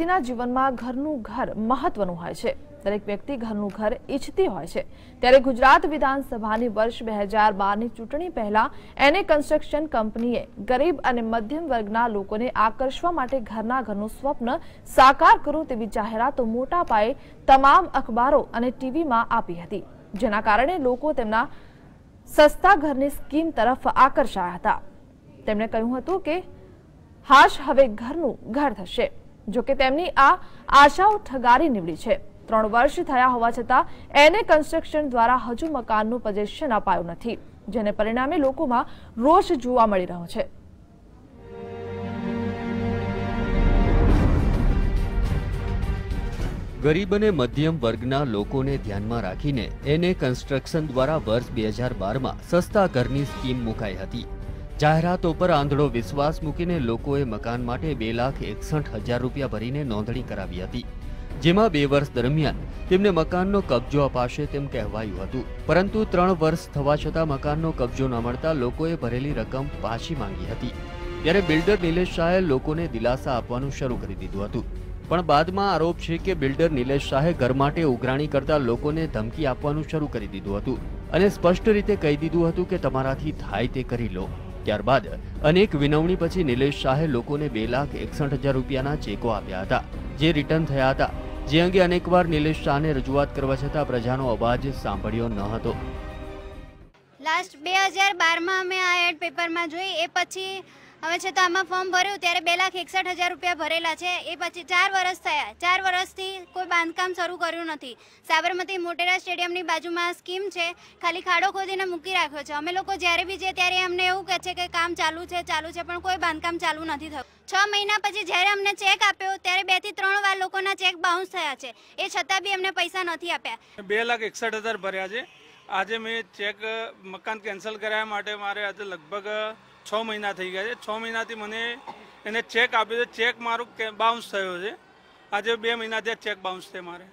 વ્યક્તિના જીવનમાં ઘરનું ઘર મહત્વનું હોય છે. દરેક વ્યક્તિ ઘરનું ઘર ઈચ્છતી હોય છે. ત્યારે ગુજરાત વિધાનસભાની વર્ષ બે હજાર બારની ચૂંટણી પહેલા એને કન્સ્ટ્રક્શન કંપનીએ ગરીબ અને મધ્યમ વર્ગના લોકોને આકર્ષવા માટે ઘરના ઘરનું સ્વપ્ન સાકાર કરો તેવી જાહેરાતો મોટા પાયે તમામ અખબારો અને ટીવીમાં આપી હતી. જેના કારણે લોકો તેમના સસ્તા ઘરની સ્કીમ તરફ આકર્ષાયા હતા. તેમણે કહ્યું હતું કે, હાશ, હવે ઘરનું ઘર થશે. જો કે તેમની આ આશાઓ ઠગારી નીવડી છે. ત્રણ વર્ષ થયા હોવા છતાં, એને કન્સ્ટ્રક્શન દ્વારા હજુ મકાનનું પજેશન અપાયું નથી, જેને પરિણામે લોકોમાં રોષ જોવા મળી રહ્યો છે. ગરીબ અને મધ્યમ વર્ગના લોકોને ધ્યાનમાં રાખીને એને કન્સ્ટ્રક્શન દ્વારા વર્ષ બે હજાર બારમાં સસ્તા ઘરની સ્કીમ મુકાઈ હતી. જાહેરાતો પર આંધળો વિશ્વાસ મૂકીને લોકોએ મકાન માટે બે લાખ એકસઠ હજાર રૂપિયા ભરીને નોંધણી કરાવી હતી. જેમાં બે વર્ષ દરમિયાન તેમને મકાનનો કબજો અપાશે તેમ કહેવાયું હતું. પરંતુ ત્રણ વર્ષ થવા છતાં મકાનનો કબજો ન મળતા લોકોએ ભરેલી રકમ પાછી માંગી હતી. ત્યારે બિલ્ડર નિલેશ શાહે લોકોને દિલાસા આપવાનું શરૂ કરી દીધું હતું. પણ બાદમાં આરોપ છે કે બિલ્ડર નિલેશ શાહે ઘર માટે ઉઘરાણી કરતા લોકોને ધમકી આપવાનું શરૂ કરી દીધું હતું. અને સ્પષ્ટ રીતે કહી દીધું હતું કે તમારાથી થાય તે કરી લો. ત્યારબાદ અનેક વિનવણી પછી નિલેશ શાહે લોકોને બે લાખ એકસઠ હજાર રૂપિયાના ચેકો આપ્યા હતા, જે રિટર્ન થયા હતા. જે અંગે અનેકવાર નિલેશ શાહને રજૂઆત કરવા છતાં પ્રજાનો અવાજ સાંભળ્યો ન હતો. લાસ્ટ બે હજાર બારમાં અમે આ એડ પેપરમાં જોઈ, એ પછી હવે છે તો આમાં ફોર્મ ભર્યું ત્યારે બે લાખ એકસઠ હજાર રૂપિયા ભરેલા છે. એ પછી ચાર વર્ષ થયા. ચાર વર્ષથી કોઈ બાંધકામ શરૂ કર્યું નથી. સાબરમતી મોટેરા સ્ટેડિયમની બાજુમાં સ્કીમ છે. ખાલી ખાડો ખોદીને મૂકી રાખ્યો છે. અમે લોકો જ્યારે બી જઈએ ત્યારે અમને એવું કહે છે કે કામ ચાલુ છે ચાલુ છે, પણ કોઈ બાંધકામ ચાલુ નથી થયું. છ મહિના પછી જ્યારે અમને ચેક આપ્યો ત્યારે બેથી ત્રણ વાર લોકોના ચેક બાઉન્સ થયા છે. એ છતાં બી અમને પૈસા નથી આપ્યા. બે લાખ એકસઠ હજાર ભર્યા છે. આજે મેં ચેક મકાન કેન્સલ કરાવવા માટે મારે આજે લગભગ છ મહિના થઈ ગયા છે. છ મહિનાથી મને એને ચેક આપ્યો છે. ચેક મારું બાઉન્સ થયો છે. આજે બે મહિનાથી ચેક બાઉન્સ છે મારે.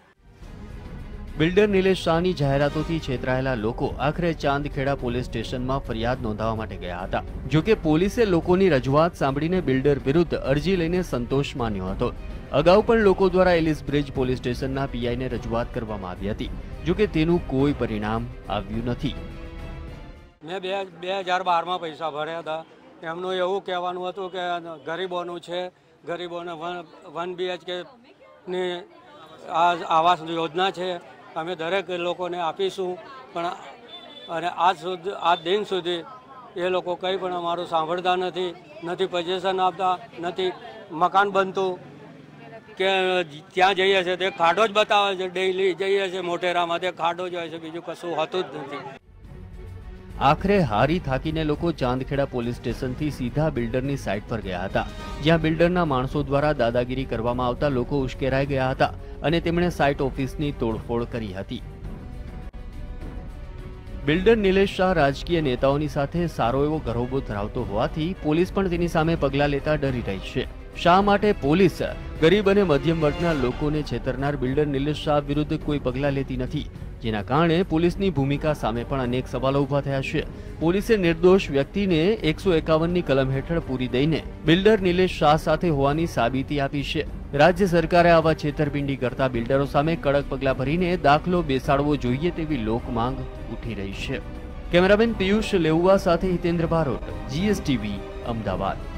બિલ્ડર નિલેશ શાહની જાહેરાતોથી છેતરાયેલા લોકો આખરે ચાંદખેડા પોલીસ સ્ટેશનમાં ફરિયાદ નોંધાવવા માટે ગયા હતા. જો કે પોલીસે લોકોની રજૂઆત સાંભળીને બિલ્ડર વિરુદ્ધ અરજી લઈને સંતોષ માન્યો હતો. અગાઉ પણ લોકો દ્વારા એલિસ બ્રિજ પોલીસ સ્ટેશનના પીઆઈને રજૂઆત કરવામાં આવી હતી. જો કે તેનું કોઈ પરિણામ આવ્યું નથી. મેં બે બે હજાર બારમાં પૈસા ભર્યા હતા. એમનું એવું કહેવાનું હતું કે ગરીબોનું છે, ગરીબોને વન વન બીએચકેની આ, આવાસ યોજના છે. અમે દરેક લોકોને આપીશું, પણ અને આજ સુધી, આજ દિન સુધી એ લોકો કંઈ પણ અમારું સાંભળતા નથી નથી પજેશન આપતા, નથી મકાન બનતું. કે ત્યાં જઈએ છીએ તે ખાડો જ બતાવે છે ડેઈલી જઈએ છીએ મોટેરામાં તે ખાડો જ હોય છે, બીજું કશું હોતું જ નથી. આખરે હારી થાકીને લોકો ચાંદખેડા પોલીસ સ્ટેશનથી સીધા બિલ્ડરની સાઇટ પર ગયા હતા. જ્યાં બિલ્ડરના માણસો દ્વારા દાદાગીરી કરવામાં આવતા લોકો ઉશ્કેરાઈ ગયા હતા અને તેમણે સાઇટ ઓફિસની તોડફોડ કરી હતી. બિલ્ડર નિલેશ શાહ રાજકીય નેતાઓની સાથે સારો એવો ગરોબો ધરાવતો હોવાથી પોલીસ પણ તેની સામે પગલાં લેતા ડરી રહી છે. શા માટે પોલીસ ગરીબ અને મધ્યમ વર્ગના લોકોને છેતરનાર બિલ્ડર નિલેશ શાહ વિરુદ્ધ કોઈ પગલાં લેતી નથી? જેના કારણે પોલીસની ભૂમિકા સામે પણ અનેક સવાલો ઊભા થયા છે. પોલીસે નિર્દોષ વ્યક્તિને એકસો એકાવનની કલમ હેઠળ પૂરી દઈને બિલ્ડર નિલેશ શાહ સાથે હોવાની સાબિતી આપી છે. રાજ્ય સરકારે આવા છેતરપિંડી કરતા બિલ્ડરો સામે કડક પગલાં ભરીને દાખલો બેસાડવો જોઈએ તેવી લોકમાંગ ઉઠી રહી છે. કેમેરામેન પિયુષ લેઉવા સાથે હિતેન્દ્ર બારોટ જીએસટીવી, અમદાવાદ.